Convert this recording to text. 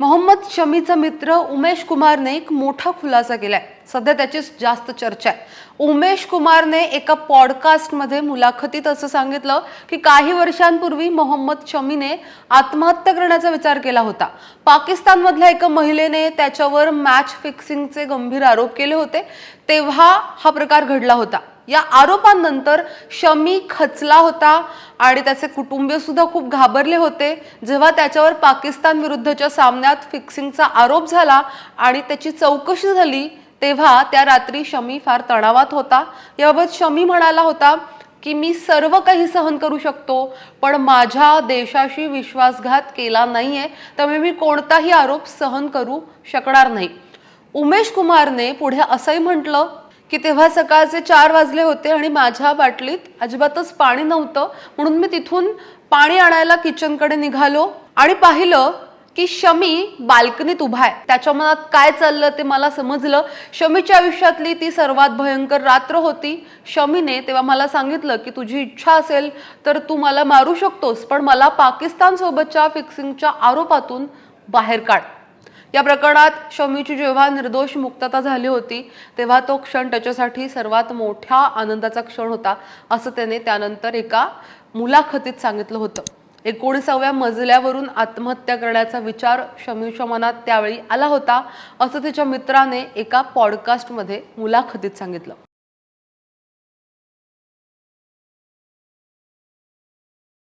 मोहम्मद शमीचा मित्र उमेश कुमारने एक मोठा खुलासा केलाय. सध्या त्याची जास्त चर्चा आहे. उमेश कुमारने एका पॉडकास्टमध्ये मुलाखतीत असं सांगितलं की काही वर्षांपूर्वी मोहम्मद शमीने आत्महत्या करण्याचा विचार केला होता. पाकिस्तानमधल्या एका महिलेने त्याच्यावर मॅच फिक्सिंगचे गंभीर आरोप केले होते. तेव्हा हा प्रकार घडला होता. या आरोपांनंतर शमी खचला होता आणि त्याचे कुटुंबीय सुद्धा खूप घाबरले होते. जेव्हा त्याच्यावर पाकिस्तान विरुद्धच्या सामन्यात फिक्सिंगचा आरोप झाला आणि त्याची चौकशी झाली तेव्हा त्या रात्री शमी फार तणावात होता. याबाबत शमी म्हणाला होता की मी सर्व काही सहन करू शकतो पण माझ्या देशाशी विश्वासघात केला नाहीये त्यामुळे मी कोणताही आरोप सहन करू शकणार नाही. उमेश कुमारने पुढे असंही म्हटलं की तेव्हा सकाळचे चार वाजले होते आणि माझ्या बाटलीत अजिबातच पाणी नव्हतं. म्हणून मी तिथून पाणी आणायला किचनकडे निघालो आणि पाहिलं की शमी बाल्कनीत उभा आहे. त्याच्या मनात काय चाललं ते मला समजलं. शमीच्या आयुष्यातली ती सर्वात भयंकर रात्र होती. शमीने तेव्हा मला सांगितलं की तुझी इच्छा असेल तर तू मला मारू शकतोस पण मला पाकिस्तान सोबतच्या फिक्सिंगच्या आरोपातून बाहेर काढ. या प्रकरणात शमीची जेव्हा निर्दोष मुक्तता झाली होती तेव्हा तो क्षण त्याच्यासाठी सर्वात मोठ्या आनंदाचा क्षण होता असं त्याने त्यानंतर एका मुलाखतीत सांगितलं होतं. एकोणीसाव्या मजल्यावरून आत्महत्या करण्याचा विचार शमीच्या मनात त्यावेळी आला होता असं तिच्या मित्राने एका पॉडकास्टमध्ये मुलाखतीत सांगितलं.